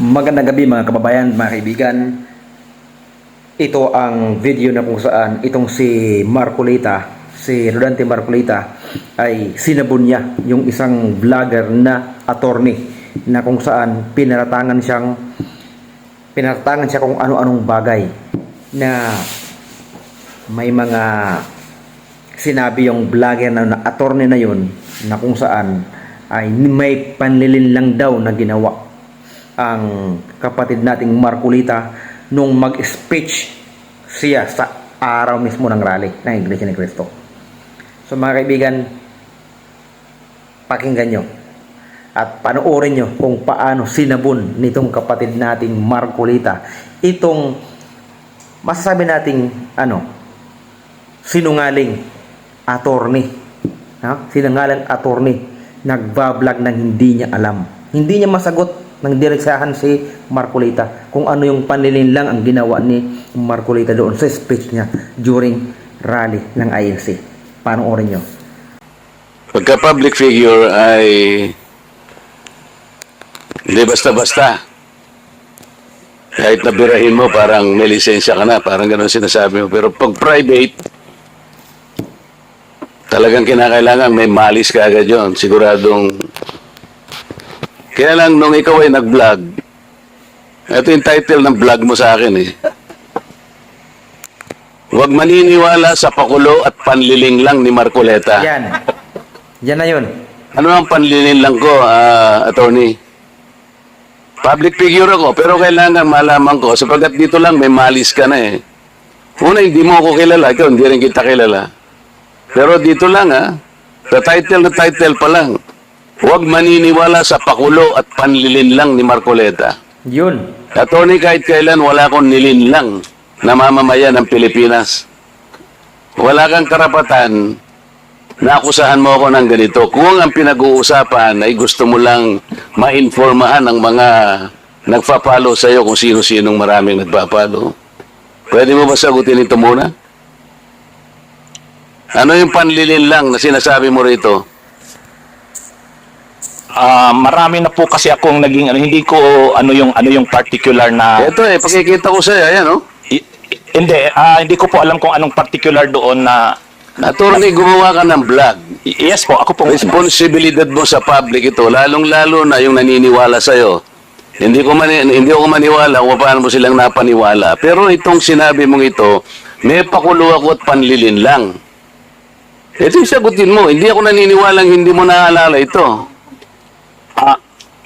Magandang gabi mga kababayan, mga kaibigan. Ito ang video na kung saan itong si Marcolita, si Rodante Marcolita ay sinabon niya yung isang vlogger na attorney na kung saan pinaratangan siyang pinaratangan siya kung ano-anong bagay na may mga sinabi yung vlogger na, na attorney na yun na kung saan ay may panlilin lang daw na ginawa ang kapatid nating Marculita nung mag-speech siya sa araw mismo ng rally ng Iglesia ni Cristo. So mga kaibigan, pakinggan nyo at panoorin nyo kung paano sinabon nitong kapatid nating Marculita itong masasabi nating ano sinungaling attorney ha? sinungaling attorney nagbablog ng hindi niya alam hindi niya masagot ng direksahan si Marcolita kung ano yung panlilin lang ang ginawa ni Marcolita doon sa speech niya during rally ng INC. Panoorin nyo. Pagka public figure ay hindi basta-basta. Kahit nabirahin mo, parang may lisensya ka na, parang ganun sinasabi mo. Pero pag private, talagang kinakailangan may malis ka agad yun. Siguradong, kaya lang nung ikaw ay nag-vlog, ito yung title ng vlog mo sa akin eh. Huwag maniniwala sa pakulo at panliling lang ni Marcoleta. Yan. Yan na yun. Ano ang panlilin lang ko, ah, attorney? Public figure ako, pero kailangan malaman ko, sapagkat dito lang may malis ka na eh. Una, hindi mo ako kilala, ikaw hindi rin kita kilala. Pero dito lang ha, the title na title pa lang. Huwag maniniwala sa pakulo at panlilin lang ni Marcoleta. Yun. Attorney, kahit kailan wala akong nilinlang na mamamayan ng Pilipinas. Wala kang karapatan na akusahan mo ako ng ganito. Kung ang pinag-uusapan ay gusto mo lang mainformahan ang mga nagpa-follow sa iyo kung sino-sinong maraming nagpa-follow. Pwede mo ba sagutin ito muna? Ano yung panlilin lang na sinasabi mo rito? Ah, marami na po kasi akong naging ano hindi ko ano yung ano yung particular na Ito eh, pakikita ko sa iyo, ayan oh. I- hindi ah, hindi ko po alam kung anong particular doon na Attorney, gumawa ka ng vlog. Y- yes po ako po responsibilidad mo sa public ito, lalong-lalo na yung naniniwala sa'yo. Hindi ko mani, hindi ako maniwala kung paano mo silang napaniwala. Pero itong sinabi mong ito, may pakulo ako at panlilin lang. Ito yung sagutin mo. Hindi ako naniniwalang hindi mo naalala ito.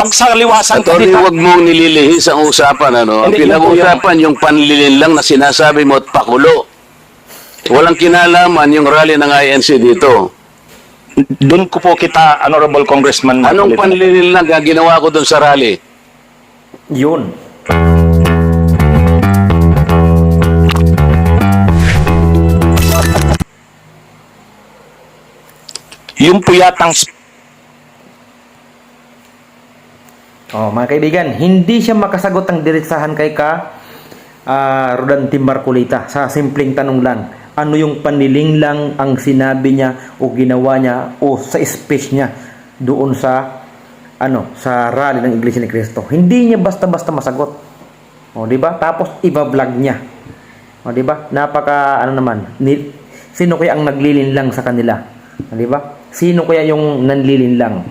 pag sa liwasan, Attorney, kasi- huwag mong nililihis ang usapan. Ano? Ang Hindi, yun po pinag-uusapan yung panlilin lang na sinasabi mo at pakulo. Walang kinalaman yung rally ng INC dito. Doon ko po kita, Honorable Congressman Anong Marcoleta. panlilin lang ang ginawa ko doon sa rally? Yun. Yung po yatang Oh, mga kaibigan, hindi siya makasagot ng direksahan kay ka ah, Rodante Marcolita sa simpleng tanong lang. Ano yung paniling lang ang sinabi niya o ginawa niya o sa speech niya doon sa ano sa rally ng Iglesia ni Cristo. Hindi niya basta-basta masagot. O, di ba? Tapos iba-vlog niya. O, di ba? Napaka ano naman, ni, sino kaya ang naglilin lang sa kanila? O, di ba? Sino kaya yung nanlilin lang?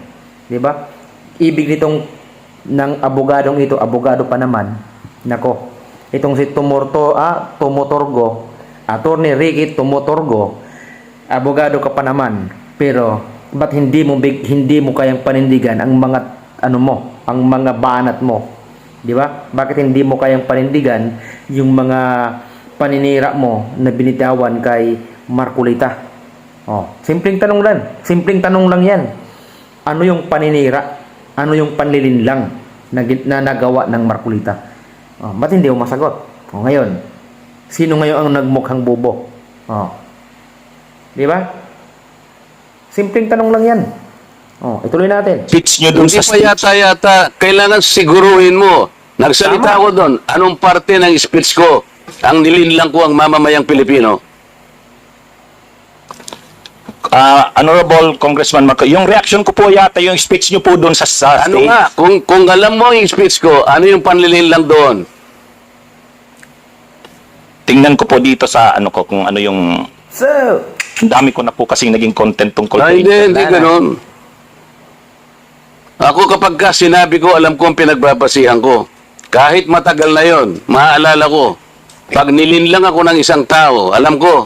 Di ba? Ibig nitong ng abogadong ito, abogado pa naman. Nako. Itong si Tumorto, ah, Tumotorgo, Attorney Ricky Tumotorgo, abogado ka pa naman. Pero ba't hindi mo hindi mo kayang panindigan ang mga ano mo, ang mga banat mo? 'Di ba? Bakit hindi mo kayang panindigan yung mga paninira mo na binitawan kay Marculita? Oh, simpleng tanong lang. Simpleng tanong lang 'yan. Ano yung paninira? Ano yung panlilin lang? na, na nagawa ng Markulita. Oh, ba't hindi mo masagot? O ngayon, sino ngayon ang nagmukhang bobo? Oh. Di ba? Simpleng tanong lang yan. Oh, ituloy natin. Speech nyo dun Hindi sa pa stage. yata yata, kailangan siguruhin mo. Nagsalita Tama. ko doon, anong parte ng speech ko ang nilinlang ko ang mamamayang Pilipino? Ah, Honorable Congressman Marco, yung reaction ko po yata yung speech nyo po dun sa, sa Ano stage. nga, kung, kung alam mo yung speech ko, ano yung panlilinlang doon? Tingnan ko po dito sa ano ko kung ano yung So, ang dami ko na po kasing naging content tungkol Ah, kay- hindi, hindi ganun. Ako kapag ka sinabi ko, alam ko ang pinagbabasihan ko. Kahit matagal na yon, maaalala ko. Pag nilinlang ako ng isang tao, alam ko.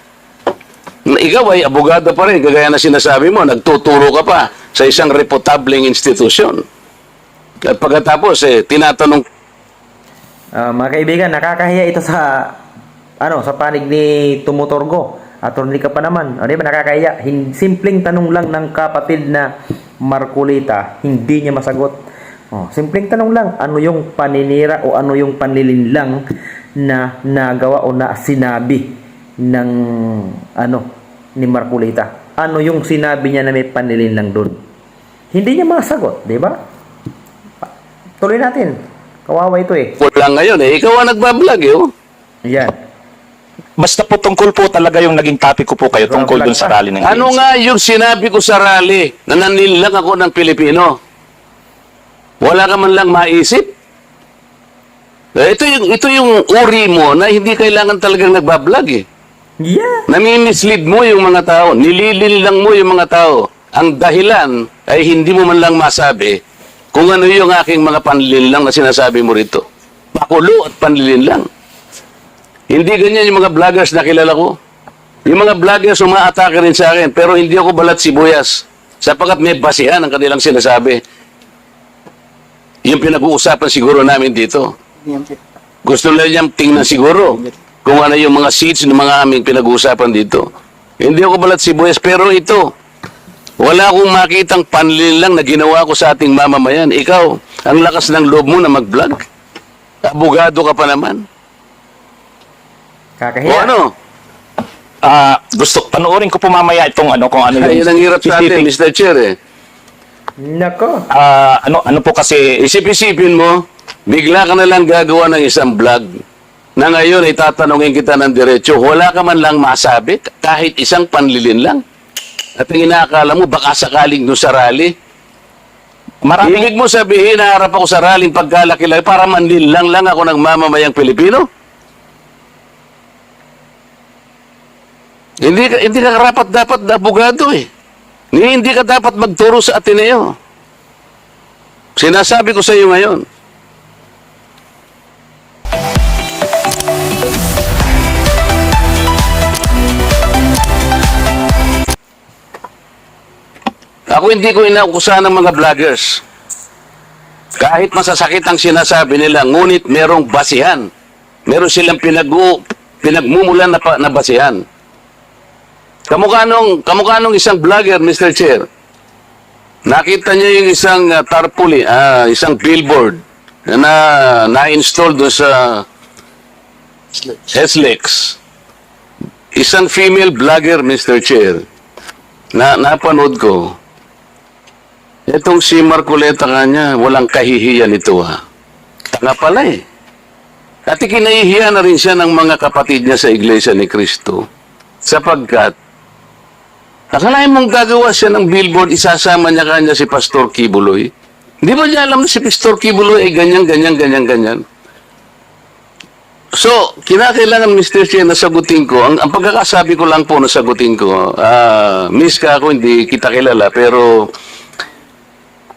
Na ikaw ay abogado pa rin, kagaya na sinasabi mo, nagtuturo ka pa sa isang reputabling institusyon. At pagkatapos, eh, tinatanong ah, mga kaibigan, nakakahiya ito sa ano, sa panig ni Tumutorgo. Attorney ka pa naman. O, di ba nakakahiya? Hin- simpleng tanong lang ng kapatid na Markulita, hindi niya masagot. Oh, simpleng tanong lang, ano yung paninira o ano yung panlilinlang na nagawa o na sinabi ng ano ni Markulita? Ano yung sinabi niya na may panlilinlang doon? Hindi niya masagot, di ba? Tuloy natin. Kawawa ito eh. lang ngayon eh. Ikaw ang nagbablog eh. Oh. Yan. Basta po tungkol po talaga yung naging topic ko po kayo tungkol dun sa rally ng Ano nga yung sinabi ko sa rally na nanilang ako ng Pilipino? Wala ka man lang maisip? Eh, Ito yung, ito yung uri mo na hindi kailangan talagang nagbablog eh. Yeah. Namimislead mo yung mga tao, nililin lang mo yung mga tao. Ang dahilan ay hindi mo man lang masabi kung ano yung aking mga panlilinlang na sinasabi mo rito. Pakulo at panlilinlang. Hindi ganyan yung mga vloggers na kilala ko. Yung mga vloggers umaatake rin sa akin, pero hindi ako balat sibuyas. Sapagkat may basihan ang kanilang sinasabi. Yung pinag-uusapan siguro namin dito. Gusto nila niyang tingnan siguro kung ano yung mga seats ng mga aming pinag-uusapan dito. Hindi ako balat sibuyas, pero ito, wala akong makitang panlin lang na ginawa ko sa ating mamamayan. Ikaw, ang lakas ng loob mo na mag-vlog. Abogado ka pa naman. O Kakahiya. ano? Ah, gusto panoorin ko po mamaya itong ano kung ano Ay, yung yun ang hirap sa atin, specific- Mr. Chair eh. Nako. Ah, ano ano po kasi Isip-isipin mo, bigla ka na lang gagawa ng isang vlog na ngayon ay tatanungin kita ng diretsyo, wala ka man lang masabi, kahit isang panlilin lang. At ang inaakala mo, baka sakaling doon sa rally. maraming Ibig mo sabihin, naharap ako sa rallying pagkalaki-laki para manlilang lang ako ng mamamayang Pilipino? Hindi hindi ka karapat dapat na abogado eh. Hindi ka dapat magturo sa Ateneo. Sinasabi ko sa iyo ngayon. Hindi ko inaukusahan ng mga vloggers. Kahit masasakit ang sinasabi nila, ngunit merong basihan. Meron silang pinag pinagmumulan na, pa, na basihan. Kamukha nung, kamukha nung isang vlogger, Mr. Chair. Nakita niya yung isang uh, tarpaulin, ah, isang billboard na na-install doon sa SLEX. Isang female vlogger, Mr. Chair, na napanood ko. Itong si Marcoleta kanya, walang kahihiyan ito ha. Tanga pala eh. At ikinahihiya na rin siya ng mga kapatid niya sa Iglesia ni Cristo. Sapagkat, akalain mong gagawa siya ng billboard, isasama niya kanya si Pastor Kibuloy. Hindi ba niya alam na si Pastor Kibuloy ay ganyan, ganyan, ganyan, ganyan? So, kinakailangan, Mr. Chair, na sagutin ko. Ang, ang pagkakasabi ko lang po na sagutin ko, ah, miss ka ako, hindi kita kilala, pero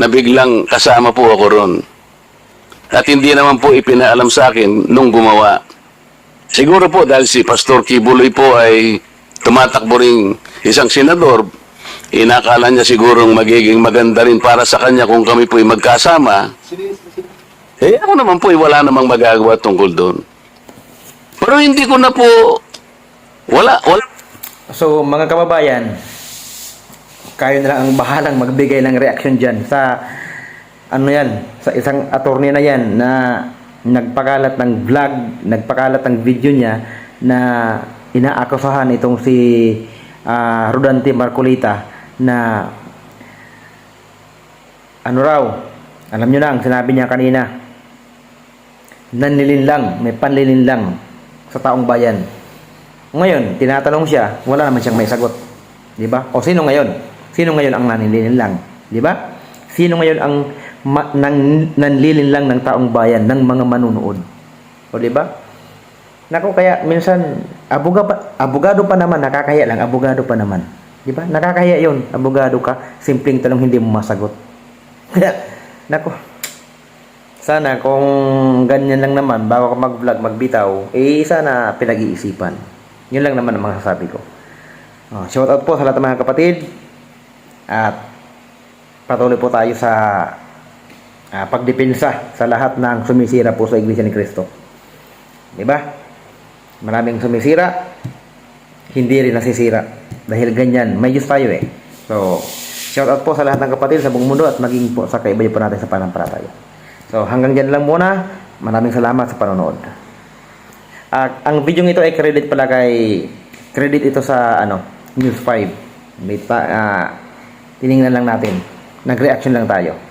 na biglang kasama po ako ron. At hindi naman po ipinaalam sa akin nung gumawa. Siguro po dahil si Pastor Kibuloy po ay tumatakbo ring isang senador, inakala niya sigurong magiging maganda rin para sa kanya kung kami po ay magkasama. Eh ako naman po ay wala namang magagawa tungkol doon. Pero hindi ko na po, wala, wala, So, mga kababayan, kayo na lang ang bahalang magbigay ng reaction dyan sa ano yan, sa isang attorney na yan na nagpakalat ng vlog, nagpakalat ng video niya na inaakusahan itong si ah, Rodante Marcolita na ano raw, alam nyo na ang sinabi niya kanina, nanlilinlang, may panlilinlang sa taong bayan. Ngayon, tinatanong siya, wala naman siyang may sagot. Di ba? O sino ngayon? Sino ngayon ang nanlilinlang? Di ba? Sino ngayon ang ma- nang, nanlilinlang ng taong bayan, ng mga manunood? O di ba? Nako kaya minsan abuga pa, abogado pa naman nakakahiya lang, abogado pa naman. Di ba? Nakakahiya 'yon. Abogado ka, simpleng tanong hindi mo masagot. Kaya nako sana kung ganyan lang naman, bago ka mag-vlog, magbitaw, eh sana pinag-iisipan. Yun lang naman ang masasabi ko. Oh, shout out po sa lahat ng mga kapatid. At patuloy po tayo sa ah, pagdepensa sa lahat ng sumisira po sa Iglesia ni Cristo. Di ba? Maraming sumisira, hindi rin nasisira. Dahil ganyan, may Diyos tayo eh. So, shout out po sa lahat ng kapatid sa buong mundo at maging po sa kaibayo po natin sa panampalataya. So, hanggang dyan lang muna. Maraming salamat sa panonood. Ah, ang video ito ay credit pala kay credit ito sa ano, News 5. May pa, ah, tiningnan lang natin. Nag-reaction lang tayo.